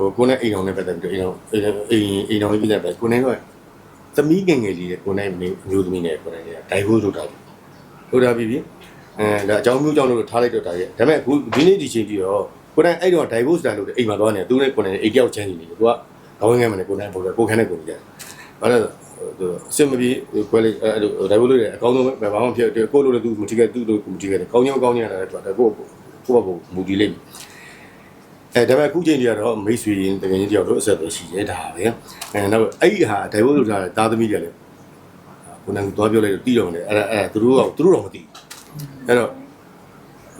ဟိုကိုနဲ့အိမ်အောင်နဲ့ပတ်သက်ပြီးတော့အိမ်အောင်အိမ်အိမ်အောင်ကြီးပြည်သက်ပဲကိုနဲ့ကသမီးငယ်ငယ်လေးကိုနဲ့အမျိုးသမီးနဲ့ကိုနဲ့ဒိုင်ဘိုးလုပ်တာလုပ်တာပြီးပြီအဲဒါအကြောင်းမျိုးကြောင့်လို့ထားလိုက်တော့တာရဲ့ဒါပေမဲ့အခုဒီနေ့ဒီချိန်ကြီးတော့ကိုနဲ့အဲ့တော့ဒိုင်ဘိုးစတာလုပ်တဲ့အိမ်မှာသွားနေသူနဲ့ကိုနဲ့အိမ်ကြောက်ချမ်းနေတယ်ကိုကခေါင်းငယ်မနဲ့ကိုနဲ့ပို့တယ်ကိုခန်းနဲ့ကိုကြတယ်ဘာလဲသူအစင်မပြေကွဲလေးအဲ့လိုဒိုင်ဘိုးလို့ရအကောင်းဆုံးပဲဘာမှဖြစ်တယ်ကိုလို့လည်းသူမတိခဲ့သူ့လို့မတိခဲ့တယ်ကောင်းချင်းကောင်းချင်းရတယ်တော့ကိုကိုကိုကိုမူတည်လိမ့်မယ် အဲဒါပေမဲ့အခုချိန်ကြီးကတော့မိတ်ဆွေရင်တကယ်ကြီးတယောက်တော့အဆက်ပဲရှိရဲဒါပဲအဲနောက်အဲ့ဒီဟာဒိုင်ဘိုးလို့ထားတဲ့သားသမီးတွေလည်းကိုယ်ကသွားပြောလိုက်တော့တီးတော့တယ်အဲ့ဒါအဲ့ဒါသူတို့ကသူတို့တော့မသိအဲ့တော့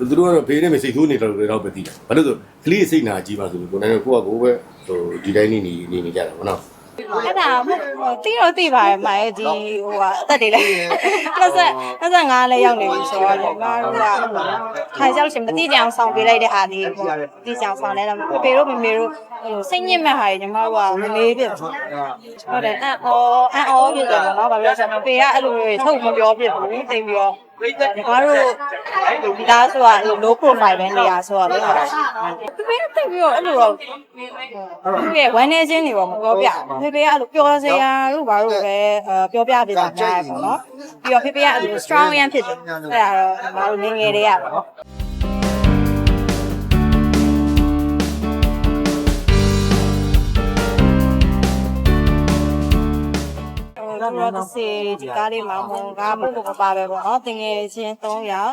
သူတို့ကတော့ဘေးနဲ့မစိတ်ထိုးနေတော့လည်းတော့ပဲသိတယ်ဘာလို့ဆိုကလေးစိတ်နာကြီးပါဆိုလို့ကိုယ်ကကိုယ့်ကကိုယ်ပဲဟိုဒီတိုင်းနေနေနေနေကြတာဗောနော် အဲ့ဒါဟိုတီးတော့တီးပါရဲ့မရဲ့ဒီဟိုဟာအသက်တွေလည်း25 25လည်းရောက်နေပြီဆိုတော့ညီမတို့ကခိုင်ကြောက်ရှင်မတိကြအောင်ဆောင်ပေးလိုက်တဲ့ဟာဒီပေါ့တိကြအောင်ဆောင်လဲတော့ပေပေတို့မေမေတို့ဟိုစိတ်ညစ်မဲ့ဟာတွေညီမတို့ကမလေးပြဟုတ်တယ်အန်အောအန်အောပြတယ်ပေါ့နော်ဘာဖြစ်လဲဆိုတော့ပေကအဲ့လိုမျိုးထုတ်မပြောပြဘူးတိမ်ပြီး တော့ညီမတို့ဒီသားဆိုတာအဲ့လို low profile ပဲနေရဆိုတော့လေပေပေတိတ်ပြီးတော့အဲ့လိုတော့သူရဲ့ဝမ်းနေခြင်းတွေပေါ့မပြောပြဖေဖေကအဲ့လိုပျော်စရာတို့ဘာလို့လဲအဲပြောပြပြတာများရပေါ့နော်ပြီးတော့ဖေဖေကအဲ့လို strong ရမ်းဖြစ်တယ်အဲ့ဒါတော့မတို့ငယ်ငယ်လေးရပါ နောက်ပြီးတော့တစ်စီဒီကားလေးမှာဟိုကပုတ်ပုတ်ပပပဲပေါ့နော်တငယ်ချင်း3ယောက်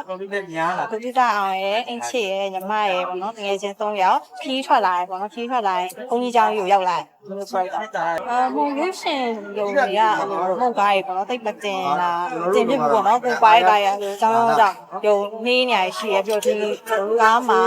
ကိုပြတာအောင်ရဲ့အင်ချစ်ရဲ့ညီမရဲ့ပေါ့နော်တငယ်ချင်း3ယောက်ဖြီးထွက်လာတယ်ပေါ့နော်ဖြီးထွက်လာရင်ဘုန်းကြီးကျောင်းကြီးကိုရောက်လာတယ်အာမုံရုပ်ရှင်ရုံကြီးကမုံကားရေပေါ့နော်တိတ်မတင်လားတင်ဖြစ်ဘူးပေါ့နော်ကိုပိုင်းတာရကျောင်းကျောင်းရုံနေနေရရှိရပြောဒီကားမှာ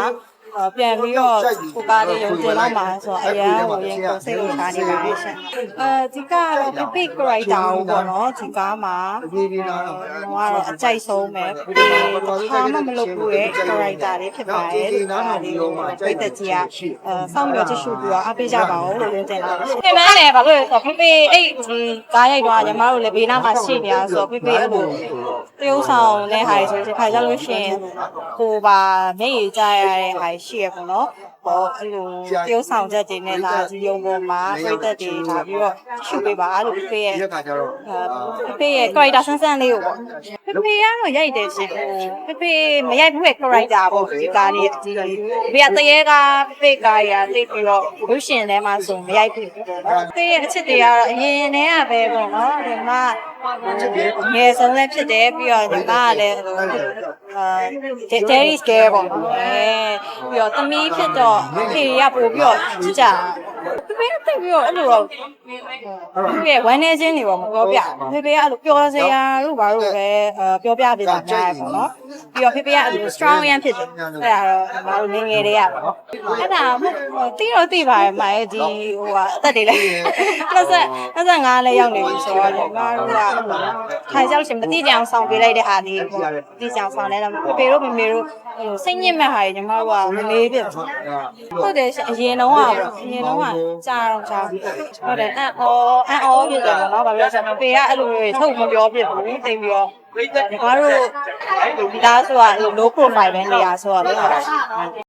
ပြန်ပြီးတော့ကိုကားလေးရုံတင်တော့မှာဆိုတော့အရန်ဟိုရင်ကိုစိတ်ဝင်စားနေပါရှင်အဲဒီကတော့ big character ပေါ့နော်ဒီကားမှာဒီဒီနားတော့ဟိုကတော့အကြိုက်ဆုံးပဲဒီဟာမှမလုပ်ဘူးရဲ့ character လေးဖြစ်ပါတယ်ဒီနားမှာဒီဟိုပိတ်သက်ကြီးကအဲစောင့်မျှော်ကြည့်ရှုပြီးတော့အားပေးကြပါဦးလို့ပြောတင်လာတယ်ပြင်မန်းတယ်ဘာလို့လဲဆိုတော့ဖေဖေအဲ့ဒီကားရိုက်တော့ညီမတို့လည်းဘေးနားမှာရှိနေရဆိုတော့ဖေဖေအဲ့လိုတရုပ်ဆောင်တဲ့ဟာဆိုရင်ခါကြလို့ရှိရင်ကိုပါမျက်ရည်ကျရတဲ့ဟာရှိရပေါ့နော်ဟောအဲ့လိုတရုပ်ဆောင်ချက်တွေနဲ့ဒါဒီယုံပေါ်မှာပိတ်သက်တွေဒါပြီးတော့ရှုပေးပါလို့ဖေဖေရဲ့ဒီကကြတော့ဖေဖေရဲ့ character ဆန်းဆန်းလေးကိုပေါ့ဖေဖေကတော့ရိုက်တယ်ရှင်ဖေဖေမရိုက်ဘူးရဲ့ character ပေါ့ဒီကားလေးဒီဖေကတရေကဖေကားရတိတ်ပြီးတော့ရုပ်ရှင်ထဲမှာဆိုမရိုက်ဘူးဖေရဲ့အချစ်တွေကတော့အရင်တည်းကပဲပေါ့နော်ဒီမှာငယ်ဆုံးလည်းဖြစ်တယ်ပြီးတော့ဒီမှာလည်း အာ Jerry scare ပေါ့နော်အဲပြီးတော့သမီးဖြစ်တော့ဖေရပို့ပြီးတော့ချစ်ကြဖေဖေတိတ်ပြီးတော့အဲ့လိုတော့သူရဲ့ဝမ်းနေခြင်းတွေပေါ့မပြောပြဖေဖေကအဲ့လိုပျော်စရာတို့ဘာလို့လဲအဲပြောပြပြတာများရပေါ့နော်ပြီးတော့ဖေဖေကအဲ့လို strong ရမ်းဖြစ်တယ်အဲ့ဒါတော့မတို့ငယ်ငယ်လေးရပါတော့အဲ့ဒါဟိုတီးတော့တီးပါရဲ့မရဲ့ဒီဟိုကအသက်တွေလည်း20 25လည်းရောက်နေပြီဆိုတော့ညီမတို့ကခိုင်ကြောက်ရှင်မတိကြအောင်ဆောင်ပေးလိုက်တဲ့ဟာလေးပေါ့တိကြအောင်ဆောင်လဲတော့ဖေဖေတို့မေမေတို့ဟိုစိတ်ညစ်မဲ့ဟာတွေညီမတို့ကမလေးပြဟုတ်တယ်ရှင်အရင်တော့ကပေါ့အရင်တော့ကကြာတော့ကြာဟုတ်တယ်အန်အောအန်အောပြတယ်ပေါ့နော်ဘာဖြစ်လဲဆိုတော့ပေကအဲ့လိုမျိုးထုတ်မပြောပြဘူးတိမ်ပြီးတော့ညီမ တို့ဒီသားဆိုတာ low profile ပဲနေရဆိုတော့လေ